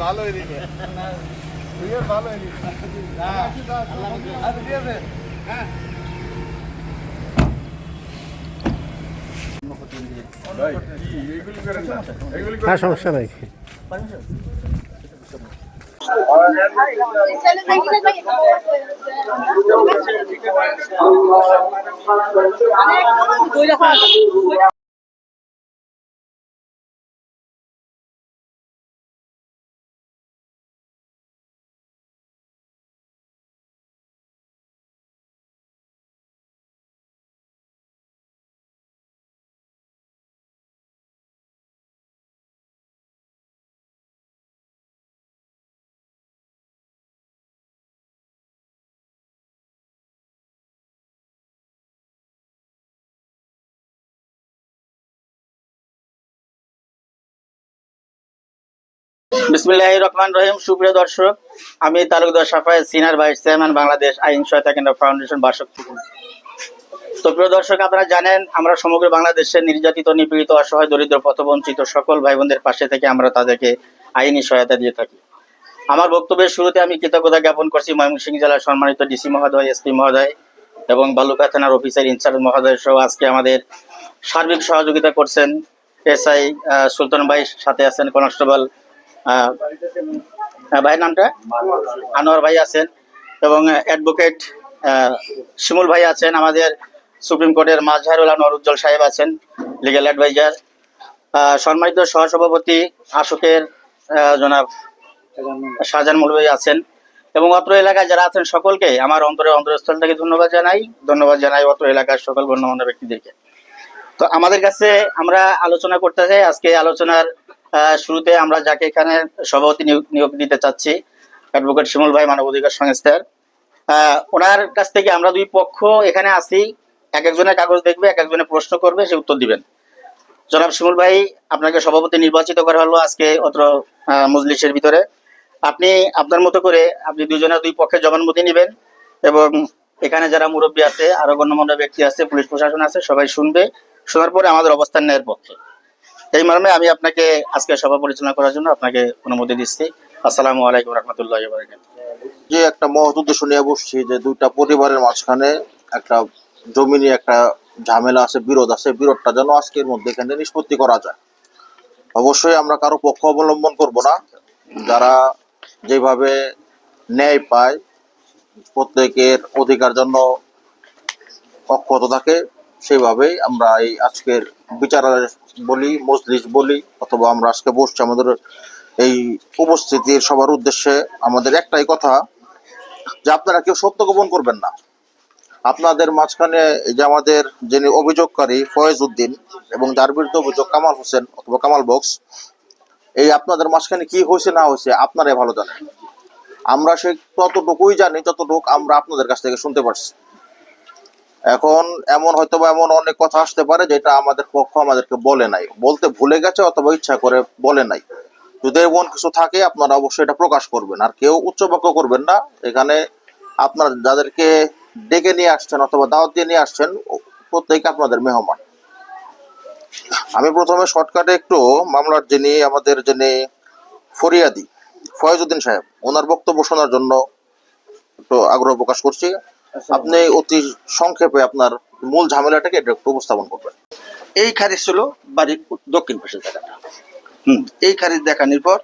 ভালো হয়নি। ভালো হয়নি আচ্ছা ঠিক আছে হ্যাঁ হ্যাঁ সমস্যা নাই। অনেক নির্যাতিত, নিপীড়িত, অসহায়, দরিদ্র, পথবঞ্চিত সকল ভাই বোনদের পাশে থেকে আমরা তাদেরকে আইনি সহায়তা দিয়ে থাকি। আমার বক্তব্যের শুরুতে আমি কৃতজ্ঞতা জ্ঞাপন করছি ময়মনসিংহ জেলার সম্মানিত ডিসি মহোদয়, এসপি মহোদয় এবং বালুকা থানার অফিসার ইনচার্জ মহোদয় সহ আজকে আমাদের সার্বিক সহযোগিতা করছেন এসআই সুলতান ভাই সাথে আছেন কনস্টেবল ভাইয়ের নামটা? আনোয়ার ভাই আছেন এবং অ্যাডভোকেট শিমুল ভাই আছেন, আমাদের সুপ্রিম কোর্টের মাজহারুল আনোয়ার উজ্জ্বল সাহেব আছেন লিগ্যাল অ্যাডভাইজার সম্মানিত সহসভাপতি আশোকের জনাব শাহজাহান মৌলভী আছেন এবং অত্র এলাকায় যারা আছেন সকলকে আমার অন্তরে অন্তরস্থল থেকে ধন্যবাদ জানাই ধন্যবাদ জানাই অত্র এলাকার সকল গণ্যমান্য ব্যক্তিদেরকে। তো আমাদের কাছে আমরা আলোচনা করতে চাই, আজকে আলোচনার শুরুতে আমরা যাকে এখানে সভাপতি নিয়োগ দিতে চাচ্ছি অ্যাডভোকেট শিমুল ভাই মানব অধিকার সংস্থার। ওনার কাছ থেকে আমরা দুই পক্ষ এখানে আসি, এক একজনের কাগজ দেখবে, এক একজনের প্রশ্ন করবে, সে উত্তর দিবেন। জনাব শিমুল ভাই, আপনাকে সভাপতি নির্বাচিত করা হলো আজকে অত্র মজলিসের ভিতরে। আপনি আপনার মতো করে আপনি দুজনের দুই পক্ষে জবানবন্দি নেবেন এবং এখানে যারা মুরব্বী আছে, আরও গণ্যমান্য ব্যক্তি আছে, পুলিশ প্রশাসন আছে, সবাই শুনবে। শোনার পরে আমাদের অবস্থান নেওয়ার পক্ষে। এই মর্মে আমি আপনাকে আজকে সভা পরিচালনা করার জন্য আপনাকে অনুমতি দিচ্ছি। আসসালামু আলাইকুম রহমতুল্লাহ যে একটা মহৎ উদ্দেশ্য নিয়ে বসছি যে দুইটা পরিবারের মাঝখানে একটা জমি নিয়ে একটা ঝামেলা আছে, বিরোধ আছে, বিরোধটা যেন আজকের মধ্যে এখানে নিষ্পত্তি করা যায়। অবশ্যই আমরা কারও পক্ষ অবলম্বন করব না। যারা যেভাবে ন্যায় পায়, প্রত্যেকের অধিকার জন্য অক্ষত থাকে সেইভাবেই আমরা এই আজকের বিচারালয় বলি, মজলিস বলি, অথবা আমরা আজকে বসছি আমাদের এই উপস্থিতির সবার উদ্দেশ্যে আমাদের একটাই কথা যে আপনারা কেউ সত্য গোপন করবেন না। আপনাদের মাঝখানে যে আমাদের যিনি অভিযোগকারী ফয়েজ উদ্দিন এবং যার বিরুদ্ধে অভিযোগ কামাল হোসেন অথবা কামাল বক্স, এই আপনাদের মাঝখানে কি হয়েছে না হয়েছে আপনারাই ভালো জানেন। আমরা সে ততটুকুই জানি, যতটুকু আমরা আপনাদের কাছ থেকে শুনতে পারছি। এখন এমন হয়তো বা এমন অনেক কথা আসতে পারে যেটা আমাদের পক্ষ আমাদেরকে বলে নাই। বলতে ভুলে গেছে অথবা ইচ্ছা করে বলে নাই। যদি এমন কিছু থাকে, আপনারা অবশ্যই এটা প্রকাশ করবেন। আর কেউ উচ্চবাক্য করবেন না। এখানে আপনারা যাদেরকে ডেকে নিয়ে আসছেন অথবা দাওয়াত দিয়ে নিয়ে আসছেন, প্রত্যেকে আপনাদের মেহমান। আমি প্রথমে শর্টকাটে একটু মামলার যিনি আমাদের যিনি ফরিয়াদি, ফয়েজউদ্দিন সাহেব, ওনার বক্তব্য শোনার জন্য একটু আগ্রহ প্রকাশ করছি। আপনি অতি সংক্ষেপে আপনার মূল ঝামেলাটাকে একটু উপস্থাপন করবেন। এই খারিজ ছিল বাড়ির দক্ষিণ পাশের জায়গাটা। হুম। এই খারিজ দেখানোর পর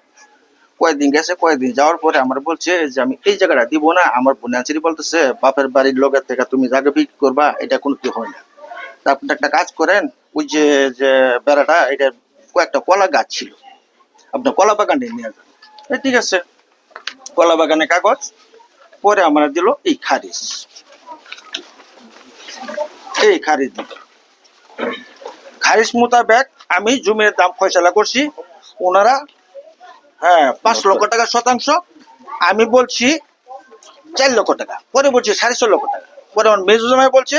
কয়েকদিন গেছে কয়েকদিন যাওয়ার পরে আমার বলছে যে আমি এই জায়গাটা দিব না আমার বোনাচারি বলতেছে বাপের বাড়ির লোকের থেকে তুমি জায়গা বিক্রি করবা এটা কোনো কি হয় না। আপনি একটা কাজ করেন ওই যে যে বেড়াটা এটা কয়েকটা কলা গাছ ছিল। আপনার কলা বাগানে নিয়ে যান। ঠিক আছে। কলা বাগানে কাগজ পরে আমরা দিল এই খারিজ। এই খারিজ দিল খারিজ মোতাবেক আমি জমির দাম ফয়সলা করছি। ওনারা হ্যাঁ পাঁচ লক্ষ টাকা শতাংশ। আমি বলছি চার লক্ষ টাকা, পরে বলছি সাড়ে ছ লক্ষ টাকা। পরে আমার মেজু জামাই বলছে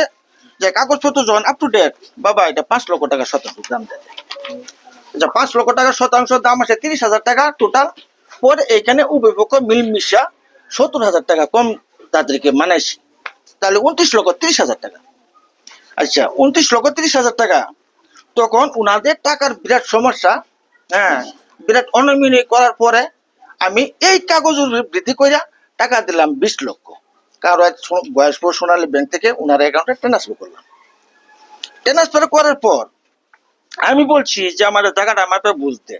যে, কাগজপত্র যখন আপ টু ডেট বাবা, এটা পাঁচ লক্ষ টাকা শতাংশ দাম দেয়। আচ্ছা পাঁচ লক্ষ টাকা শতাংশ দাম আছে তিরিশ হাজার টাকা টোটাল পরে এখানে উভয়পক্ষ মিলমিশা সত্তর হাজার টাকা কম তাদেরকে মানাইছি। তাহলে উনত্রিশ লক্ষ তিরিশ হাজার টাকা। আচ্ছা উনত্রিশ লক্ষ তিরিশ হাজার টাকা। তখন উনাদের টাকার বিরাট সমস্যা হ্যাঁ বিরাট অনমিনি করার পরে আমি এই কাগজ বৃদ্ধি কইরা টাকা দিলাম বিশ লক্ষ। কারও এক বয়স্ক সোনালী ব্যাংক থেকে ওনার অ্যাকাউন্টে ট্রান্সফার করলাম। ট্রান্সফার করার পর আমি বলছি যে, আমার জায়গাটা মাপে বুঝতে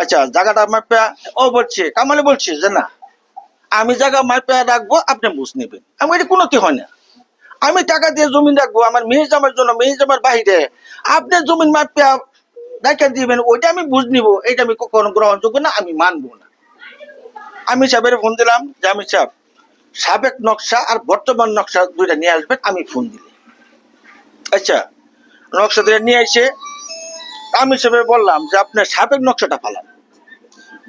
আচ্ছা জায়গাটা মাপে ও বলছে, কামালে বলছে যে, না, আমি জায়গা মাপে রাখব, আপনি বুঝ নেবেন। আমি এটা কোনো কি হয় না। আমি টাকা দিয়ে জমিন রাখব, আমার মেয়ে জামার জন্য মেয়ে জামার বাহিরে। আপনি জমিন মাপে দেখা দিবেন, ওইটা আমি বুঝ নিব এটা আমি কখনো গ্রহণযোগ্য না, আমি মানবো না। আমি সাহেবের ফোন দিলাম, যে আমি সাহেব, সাবেক নকশা আর বর্তমান নকশা দুইটা নিয়ে আসবেন, আমি ফোন দিলে আচ্ছা নকশা দুইটা নিয়ে এসে আমি সাহেবের বললাম যে আপনার সাবেক নকশাটা ফালান।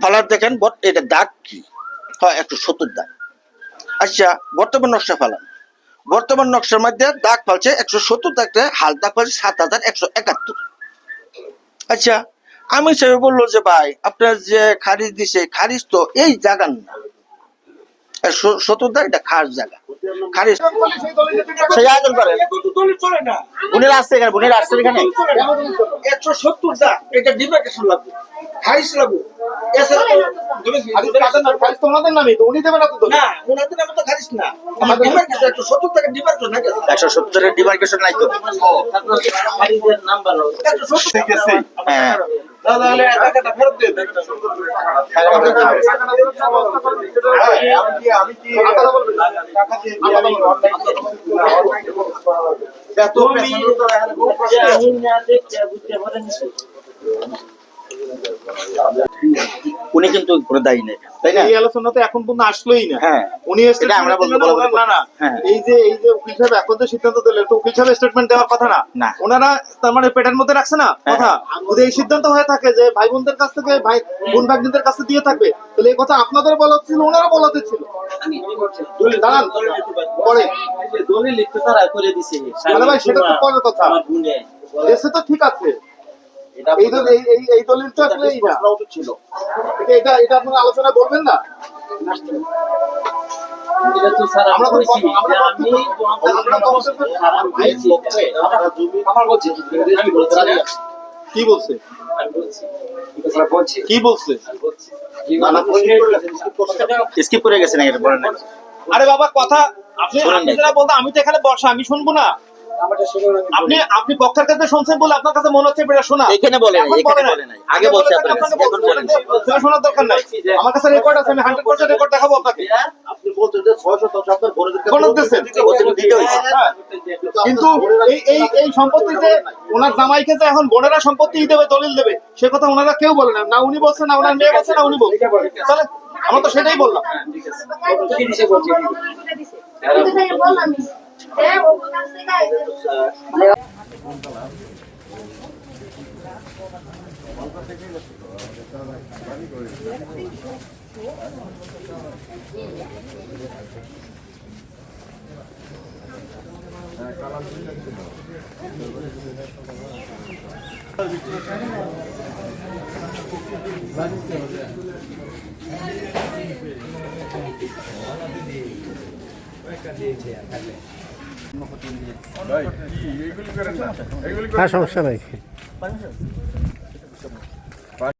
ফালার দেখেন, বট- এটা দাগ কি? হয় একশো সত্তর দাগ। আচ্ছা বর্তমান নকশা ফালান। বর্তমান নকশার মধ্যে দাগ ফালছে একশো সত্তর দাগটা হাল দাগ ফালছে সাত হাজার একশো একাত্তর। আচ্ছা আমি সাহেব বলল যে ভাই আপনার যে খারিজ দিছে খারিজ তো এই জায়গার না। সত্তর দাগ এটা খাস জায়গা। খারিজ সেই আয়োজন করেন। বুনের আসছে এখানে বুনের আসছে এখানে। একশো সত্তর দাগ এটা ডিমার্কেশন লাগবে খারিজ লাগবে। একশো সত্তরের ডিমার্কেশন নাই তো। হ্যাঁ। হ্যাঁ, পেছানোর তো উনি কিন্তু কোনো দায়ী নেই তাই না এই আলোচনা তো এখন পর্যন্ত আসলোই না হ্যাঁ উনি এটা আমরা বলতে বলব না না হ্যাঁ। এই যে এই যে উকিল সাহেব এখন যে সিদ্ধান্ত দিলেন তো উকিল সাহেব স্টেটমেন্ট দেওয়ার কথা না না। ওনারা তার মানে পেটের মধ্যে রাখছে না হ্যাঁ। কথা যদি এই সিদ্ধান্ত হয়ে থাকে যে ভাই বোনদের কাছ থেকে ভাই বোন ভাগ্নিদের কাছে দিয়ে থাকবে তাহলে এই কথা আপনাদের বলা ছিল ওনারা বলা ছিল দাঁড়ান পরে দলিল লিখতে তারা করে দিছে ভাই সেটা তো পরের কথা দেশে তো ঠিক আছে এই এই দলিল তো আসলে এই না। ছিল। এটা এটা আপনারা আলোচনা না? কি বলছে? আমি বলছি। বলছি। কি বলছে? স্কিপ করে গেছে না বলেন আরে বাবা কথা আপনি বলতে আমি তো এখানে বসা আমি শুনব না। আপনি আপনি পক্ষের কাছে শুনছেন বলে আপনার কাছে মনে হচ্ছে এটা শোনা। এখানে বলে নাই এখানে বলে নাই। আগে বলছে এখন বলে নাই। সেটা শোনার দরকার নাই। আমার কাছে রেকর্ড আছে আমি হান্ড্রেড পার্সেন্ট রেকর্ড দেখাবো আপনাকে। আপনি বলছেন যে ছয় শতাংশ আপনার বোনদেরকে দিতে হয়েছে হ্যাঁ। কিন্তু এই এই এই সম্পত্তি যে ওনার জামাইকে যে এখন বোনেরা সম্পত্তি দেবে দলিল দেবে সে কথা ওনারা কেউ বলে না। না উনি বলছেন না ওনার মেয়ে বলছে না উনি বলছে। তাহলে আমরা তো সেটাই বললাম। কি দিছে বলছি হ্যাঁ সমস্যা নাই।